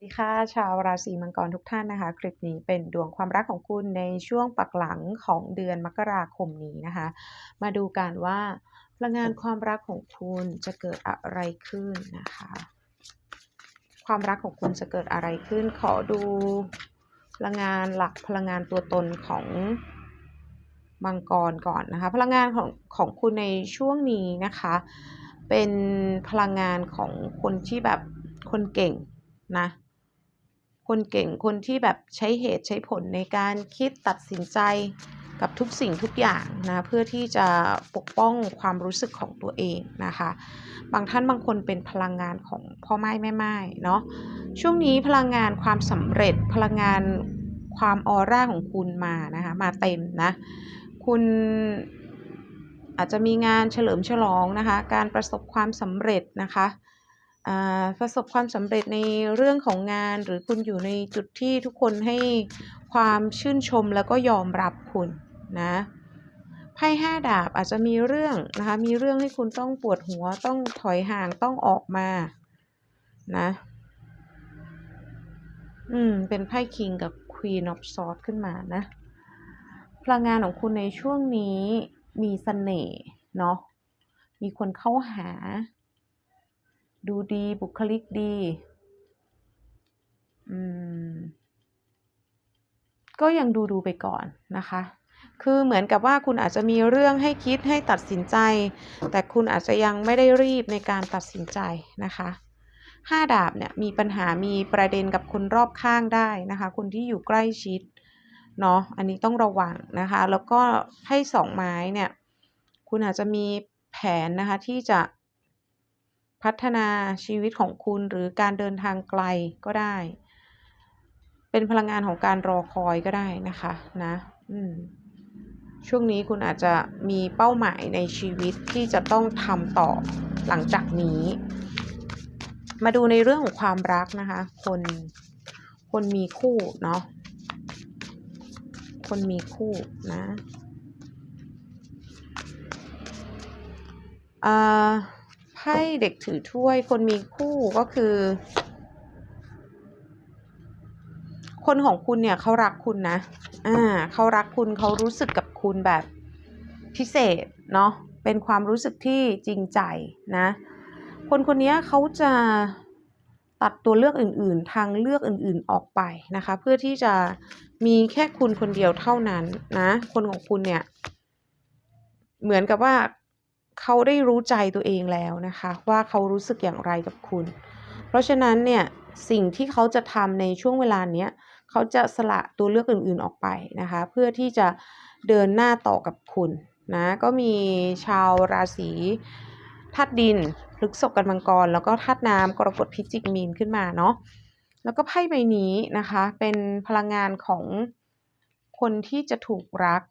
สวัสดีค่ะชาวราศีมังกรทุกท่านนะคะ คลิปนี้เป็นดวงความรักของคุณในช่วงปักหลังของเดือนมกราคมนี้นะคะ มาดูกันว่าพลังงานความรักของคุณจะเกิดอะไรขึ้นนะคะ ความรักของคุณจะเกิดอะไรขึ้น ขอดูพลังงานหลักพลังงานตัวตนของมังกรก่อนนะคะ พลังงานของของคุณในช่วงนี้นะคะ เป็นพลังงานของคนที่แบบคนเก่งนะ คนเก่งคนที่แบบใช้เหตุใช้ผลในการคิดตัดสินใจกับทุกสิ่งทุกอย่างนะเพื่อที่จะปกป้องความรู้สึกของตัวเองนะคะ บางท่านบางคนเป็นพลังงานของพ่อไม้แม่ไม้เนาะช่วงนี้พลังงานความสำเร็จพลังงานความออร่าของคุณมานะคะมาเต็มนะคุณอาจจะมีงานเฉลิมฉลองนะคะ การประสบความสำเร็จนะคะ ประสบความสำเร็จในเรื่องของงาน หรือคุณอยู่ในจุดที่ทุกคนให้ความชื่นชมแล้วก็ยอมรับคุณนะไพ่ห้าดาบอาจจะมีเรื่องนะคะมีเรื่องให้คุณต้องปวดหัวต้องถอยห่างต้องออกมานะอืมเป็นไพ่คิงกับ Queen of Swords ขึ้นมานะพลังงานของคุณในช่วงนี้มีเสน่ห์เนาะมีคนเข้าหา ดูดีบุคลิกดี อืม ก็ยังดูดูไปก่อนนะคะ คือเหมือนกับว่าคุณอาจจะมีเรื่องให้คิดให้ตัดสินใจ แต่คุณอาจจะยังไม่ได้รีบในการตัดสินใจนะคะห้าดาบเนี่ยมีปัญหามีประเด็นกับคนรอบข้างได้นะคะ คนที่อยู่ใกล้ชิดเนาะอันนี้ต้องระวังนะคะ แล้วก็ให้สองไม้เนี่ย คุณอาจจะมีแผนนะคะที่จะ พัฒนาชีวิตของคุณหรือการเดินทางไกลก็ได้ เป็นพลังงานของการรอคอยก็ได้นะคะนะช่วงนี้คุณอาจจะมีเป้าหมายในชีวิตที่จะต้องทำต่อหลังจากนี้ มาดูในเรื่องของความรักนะคะ คนคนมีคู่เนาะคนมีคู่นะอ่า ไพ่เด็กถือถ้วย คนมีคู่ก็คือ คนของคุณเนี่ยเขารักคุณนะ อ่าเขารักคุณเขารู้สึกกับคุณแบบพิเศษเนาะ เป็นความรู้สึกที่จริงใจนะ คนคนนี้เขาจะตัดตัวเลือกอื่น ๆ ทางเลือกอื่น ๆ ออกไปนะคะ เพื่อที่จะมีแค่คุณคนเดียวเท่านั้นนะ คนของคุณเนี่ย เหมือนกับว่า เขาได้รู้ใจตัวเองแล้วนะคะ ว่าเขารู้สึกอย่างไรกับคุณ เพราะฉะนั้นเนี่ยสิ่งที่เขาจะทำในช่วงเวลาเนี้ยเขาจะสละตัวเลือกอื่นๆออกไปนะคะ เพื่อที่จะเดินหน้าต่อกับคุณนะก็มีชาวราศีธาตุดินพฤกษกกันมังกร แล้วก็ธาตุน้ำกรกฎพิจิกมีนขึ้นมาเนาะแล้วก็ไพ่ใบนี้นะคะ เป็นพลังงานของคนที่จะถูกรัก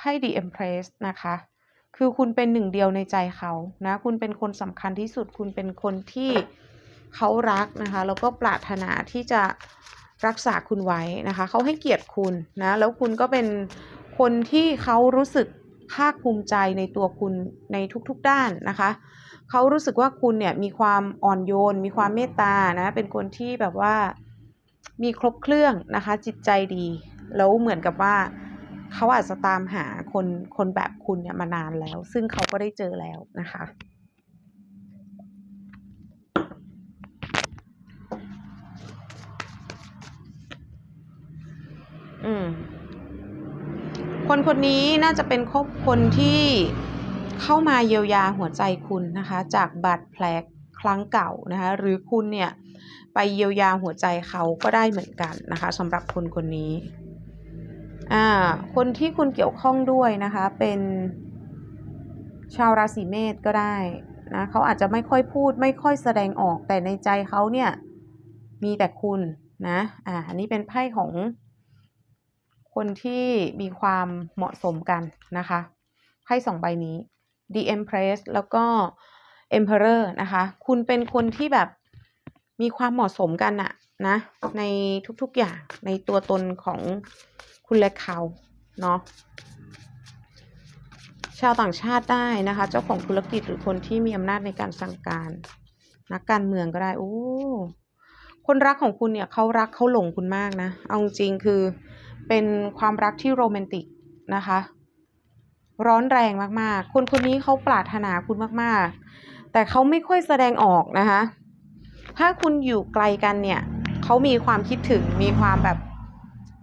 ไพ่ The Empress นะคะ คือคุณเป็นหนึ่งเดียวในใจเขานะ คุณเป็นคนสำคัญที่สุด คุณเป็นคนที่เขารักนะคะ แล้วก็ปรารถนาที่จะรักษาคุณไว้นะคะ เขาให้เกียรติคุณนะ แล้วคุณก็เป็นคนที่เขารู้สึกภาคภูมิใจในตัวคุณในทุกๆด้านนะคะ เขารู้สึกว่าคุณเนี่ยมีความอ่อนโยน มีความเมตตานะ เป็นคนที่แบบว่ามีครบเครื่องนะคะ จิตใจดี แล้วเหมือนกับว่า เขาอาจจะตามหาคนคนแบบคุณเนี่ยมานานแล้ว ซึ่งเขาก็ได้เจอแล้วนะคะ อืม คนคนนี้น่าจะเป็นคบคนที่เข้ามาเยียวยาหัวใจคุณนะคะ จากบาดแผลครั้งเก่านะคะ หรือคุณเนี่ย ไปเยียวยาหัวใจเขาก็ได้เหมือนกันนะคะสำหรับคนคนนี้ อ่าคนที่คุณเกี่ยวข้องด้วยนะคะ เป็นชาวราศีเมษก็ได้นะเขาอาจจะไม่ค่อยพูดไม่ค่อยแสดงออกแต่ในใจเขาเนี่ยมีแต่คุณนะอ่าอันนี้เป็นไพ่ของคนที่มีความเหมาะสมกันนะคะไพ่สองใบนี้ The Empress แล้วก็ Emperor นะคะ คุณเป็นคนที่แบบมีความเหมาะสมกันอะนะ ในทุกๆอย่างในตัวตนของ คุณและเขาเนาะชาวต่างชาติได้นะคะ เจ้าของธุรกิจหรือคนที่มีอำนาจในการสั่งการนักการเมืองก็ได้โอ้คนรักของคุณเนี่ยเขารักเขาหลงคุณมากนะ เอาจริงคือเป็นความรักที่โรแมนติกนะคะ ร้อนแรงมากๆ คนคนนี้เขาปรารถนาคุณมากๆ แต่เขาไม่ค่อยแสดงออกนะคะ ถ้าคุณอยู่ไกลกันเนี่ยเขามีความคิดถึงมีความแบบ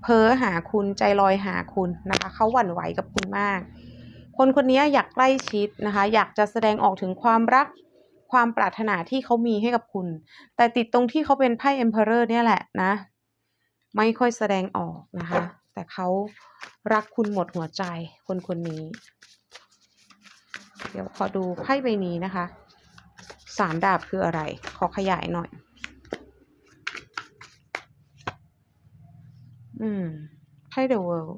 เพ้อหาคุณใจลอยหาคุณนะคะเขาหวั่นไหวกับคุณมาก คนคนนี้อยากใกล้ชิดนะคะ อยากจะแสดงออกถึงความรักความปรารถนาที่เขามีให้กับคุณ แต่ติดตรงที่เขาเป็นไพ่ Emperor เนี่ยแหละนะ ไม่ค่อยแสดงออกนะคะ แต่เขารักคุณหมดหัวใจคนคนนี้ เดี๋ยวขอดูไพ่ใบนี้นะคะสามดาบคืออะไร ขอขยายหน่อย อืมไพ่ The World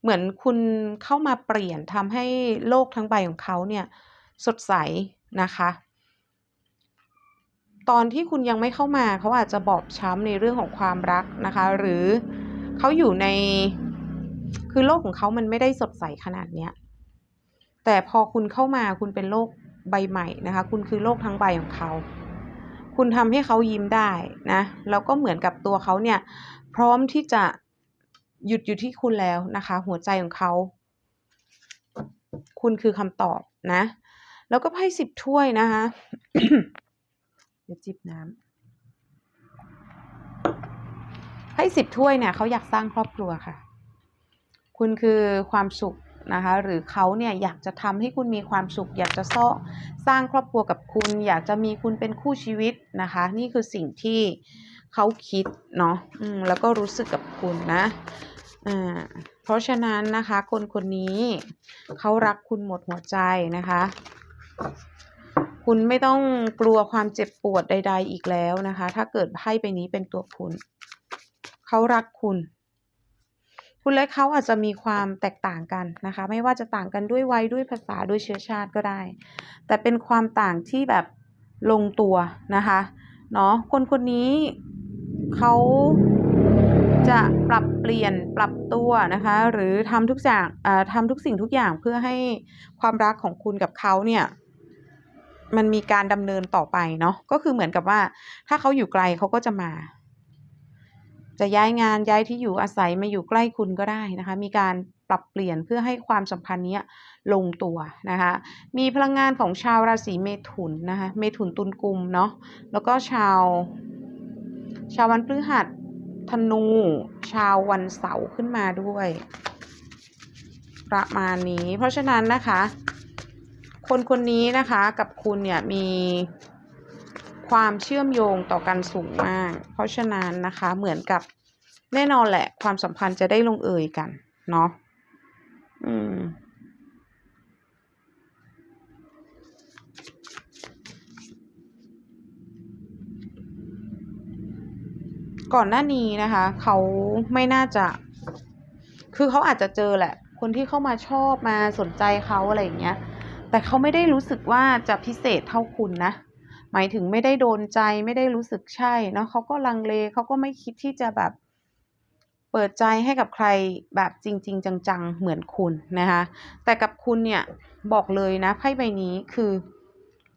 เหมือนคุณเข้ามาเปลี่ยนทำให้โลกทั้งใบของเขาเนี่ย สดใสนะคะ ตอนที่คุณยังไม่เข้ามาเขาอาจจะบอบช้ำในเรื่องของความรักนะคะ หรือเขาอยู่ในคือโลกของเขามันไม่ได้สดใสขนาดเนี้ยแต่พอคุณเข้ามาคุณเป็นโลกใบใหม่นะคะ คุณคือโลกทั้งใบของเขา คุณทำให้เขายิ้มได้นะแล้วก็เหมือนกับตัวเขาเนี่ย พร้อมที่จะหยุดอยู่ที่คุณแล้วนะคะ หัวใจของเขา คุณคือคำตอบนะ แล้วก็ไพ่สิบถ้วยนะคะเดี๋ยวจิบน้ำไพ่สิบถ้วยเนี่ยเขาอยากสร้างครอบครัวค่ะ คุณคือความสุข นะคะหรือเขาเนี่ยอยากจะทำให้คุณมีความสุข อยากจะซ้อสร้างครอบครัวกับคุณ อยากจะมีคุณเป็นคู่ชีวิตนะคะ นี่คือสิ่งที่เขาคิดเนาะแล้วก็รู้สึกกับคุณนะเพราะฉะนั้นนะคะ คนคนนี้เขารักคุณหมดหัวใจนะคะ คุณไม่ต้องกลัวความเจ็บปวดใด ๆ อีกแล้วนะคะ ถ้าเกิดไพ่ใบนี้เป็นตัวคุณ เขารักคุณ คุณและเขาอาจจะมีความแตกต่างกันนะคะ ไม่ว่าจะต่างกันด้วยวัยด้วยภาษาด้วยเชื้อชาติก็ได้ แต่เป็นความต่างที่แบบลงตัวนะคะเนาะคนคนนี้เขาจะปรับเปลี่ยนปรับตัวนะคะ หรือทำทุกอย่างทำทุกสิ่งทุกอย่างเพื่อให้ความรักของคุณกับเขาเนี่ยมันมีการดำเนินต่อไปเนาะก็คือเหมือนกับว่า ถ้าเขาอยู่ไกลเขาก็จะมา จะย้ายงานย้ายที่อยู่อาศัยมาอยู่ใกล้คุณก็ได้นะคะ มีการปรับเปลี่ยนเพื่อให้ความสัมพันธ์นี้ลงตัวนะคะ มีพลังงานของชาวราศีเมถุนนะคะ เมถุนตุลกุมเนาะ แล้วก็ชาว ชาววันพฤหัสธนู ชาววันเสาร์ขึ้นมาด้วย ประมาณนี้ เพราะฉะนั้นนะคะ คนคนนี้นะคะกับคุณเนี่ยมี ความเชื่อมโยงต่อกันสูงมาก เพราะฉะนั้นนะคะเหมือนกับแน่นอนแหละ ความสัมพันธ์จะได้ลงเอยกัน เนาะอืมก่อนหน้านี้นะคะเขาไม่น่าจะ คือเขาอาจจะเจอแหละ คนที่เข้ามาชอบมาสนใจเขาอะไรอย่างเงี้ย แต่เขาไม่ได้รู้สึกว่าจะพิเศษเท่าคุณนะ หมายถึงไม่ได้โดนใจไม่ได้รู้สึกใช่เนาะเขาก็ลังเลเขาก็ไม่คิดที่จะแบบเปิดใจให้กับใครแบบจริง ๆ จัง ๆ เหมือนคุณนะคะ แต่กับคุณเนี่ยบอกเลยนะไพ่ใบนี้คือ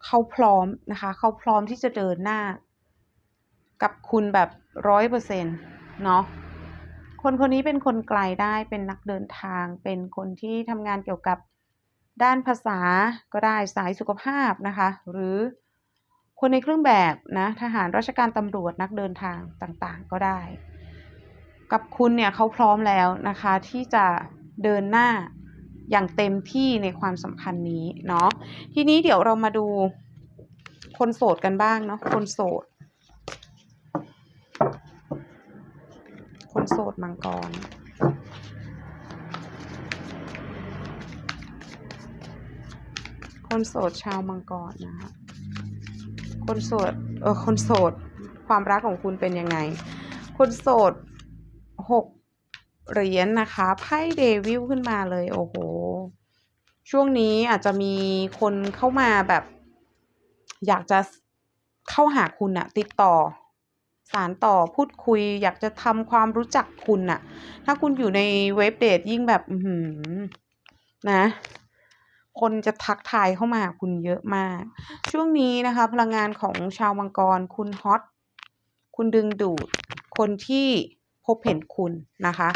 เขาพร้อมนะคะเขาพร้อมที่จะเดินหน้า กับคุณแบบร้อยเปอร์เซ็นต์เนาะคนคนนี้เป็นคนไกลได้เป็นนักเดินทาง เป็นคนที่ทำงานเกี่ยวกับด้านภาษาก็ได้สายสุขภาพนะคะ หรือ คนในเครื่องแบบนะทหารราชการตำรวจนักเดินทางต่างๆ ก็ได้ กับคุณเนี่ยเขาพร้อมแล้วนะคะ ที่จะเดินหน้าอย่างเต็มที่ในความสัมพันธ์นี้เนาะทีนี้เดี๋ยวเรามาดูคนโสดกันบ้างเนาะคนโสด คนโสดมังกรคนโสดชาวมังกรนะคะ คนโสดเออคนโสด ความรักของคุณเป็นยังไง คนโสดหกเหรียญนนะคะไพ่เดวิลขึ้นมาเลยโอ้โห ช่วงนี้อาจจะมีคนเข้ามาแบบ อยากจะเข้าหาคุณอะติดต่อ สารต่อพูดคุย อยากจะทำความรู้จักคุณน่ะถ้าคุณอยู่ในเว็บเดทยิ่งแบบ อืนะ คนจะทักทายเข้ามาหาคุณเยอะมาก ช่วงนี้นะคะ พลังงานของชาวมังกร คุณฮอตคุณดึงดูด คนที่พบเห็นคุณนะคะ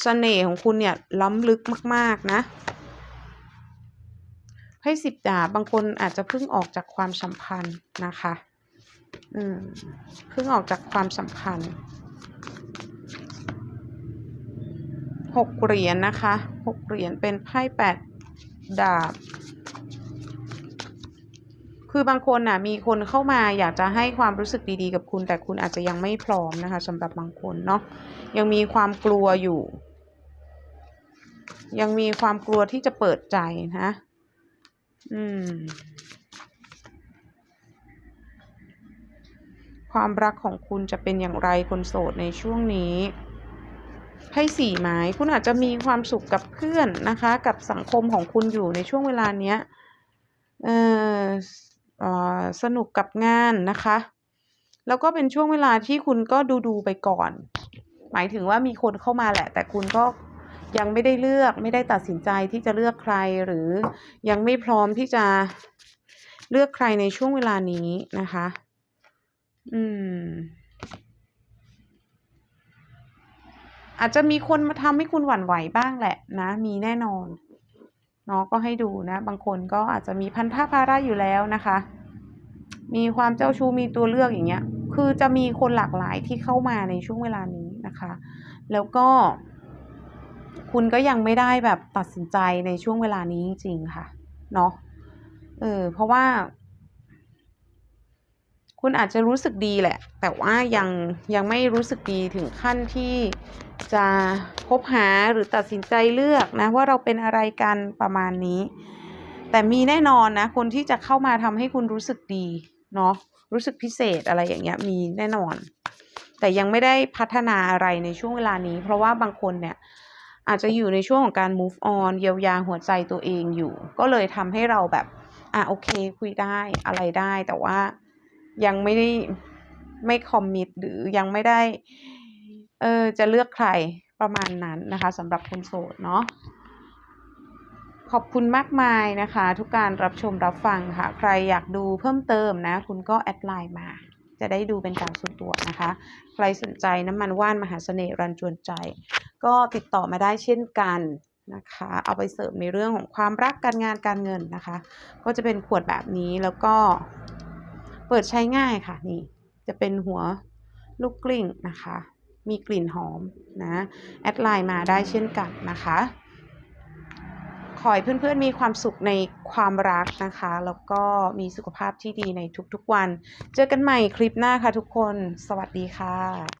เสน่ห์ของคุณเนี่ยล้ำลึกมาก ๆ นะให้สิบดาบบางคนอาจจะเพิ่งออกจากความสัมพันธ์นะคะ อืมเพิ่งออกจากความสัมพันธ์หกเหรียญนะคะหกเหรียญเป็นไพ่แปด ดาบ คือบางคนน่ะมีคนเข้ามาอยากจะให้ความรู้สึกดีๆกับคุณ แต่คุณอาจจะยังไม่พร้อมนะคะสำหรับบางคนเนาะยังมีความกลัวอยู่ ยังมีความกลัวที่จะเปิดใจนะอืมความรักของคุณจะเป็นอย่างไรคนโสดในช่วงนี้ ไพ่สี่ไม้คุณอาจจะมีความสุขกับเพื่อนนะคะ กับสังคมของคุณอยู่ในช่วงเวลาเนี้ยเออออสนุกกับงานนะคะ แล้วก็เป็นช่วงเวลาที่คุณก็ดูดูๆไปก่อน หมายถึงว่ามีคนเข้ามาแหละ แต่คุณก็ยังไม่ได้เลือกไม่ได้ตัดสินใจที่จะเลือกใครหรือยังไม่พร้อมที่จะเลือกใครในช่วงเวลานี้นะคะ อืม อาจจะมีคนมาทำให้คุณหวั่นไหวบ้างแหละนะ มีแน่นอนเนาะก็ให้ดูนะ บางคนก็อาจจะมีพันธะภาระอยู่แล้วนะคะ มีความเจ้าชู้มีตัวเลือกอย่างเงี้ย คือจะมีคนหลากหลายที่เข้ามาในช่วงเวลานี้นะคะ แล้วก็ คุณก็ยังไม่ได้แบบตัดสินใจในช่วงเวลานี้จริงๆค่ะ เนาะเออเพราะว่า คุณอาจจะรู้สึกดีแหละ แต่ว่ายังยังไม่รู้สึกดีถึงขั้นที่จะคบหาหรือตัดสินใจเลือกนะว่าเราเป็นอะไรกันประมาณนี้ แต่มีแน่นอนนะคนที่จะเข้ามาทำให้คุณรู้สึกดีเนาะรู้สึกพิเศษอะไรอย่างเงี้ยมีแน่นอน แต่ยังไม่ได้พัฒนาอะไรในช่วงเวลานี้ เพราะว่าบางคนเนี่ยอาจจะอยู่ในช่วงของการ move on เยียวยาหัวใจตัวเองอยู่ ก็เลยทำให้เราแบบอะโอเคคุยได้อะไรได้แต่ว่า ยังไม่ได้ไม่คอมมิตหรือยังไม่ได้เออจะเลือกใครประมาณนั้นนะคะสำหรับคนโสดเนาะขอบคุณมากมายนะคะ ทุกการรับชมรับฟังค่ะ ใครอยากดูเพิ่มเติมนะ คุณก็แอดไลน์มา จะได้ดูเป็นการส่วนตัวนะคะ ใครสนใจน้ำมันว่านมหาเสน่ห์รันจวนใจ ก็ติดต่อมาได้เช่นกันนะคะ เอาไปเสริมในเรื่องของความรักการงานการเงินนะคะ ก็จะเป็นขวดแบบนี้แล้วก็ เปิดใช้ง่ายค่ะนี่จะเป็นหัวลูกกลิ้งนะคะ มีกลิ่นหอมนะแอดไลน์มาได้เช่นกันนะคะขอให้เพื่อนๆมีความสุขในความรักนะคะ แล้วก็มีสุขภาพที่ดีในทุกๆวัน เจอกันใหม่คลิปหน้าค่ะทุกคน สวัสดีค่ะ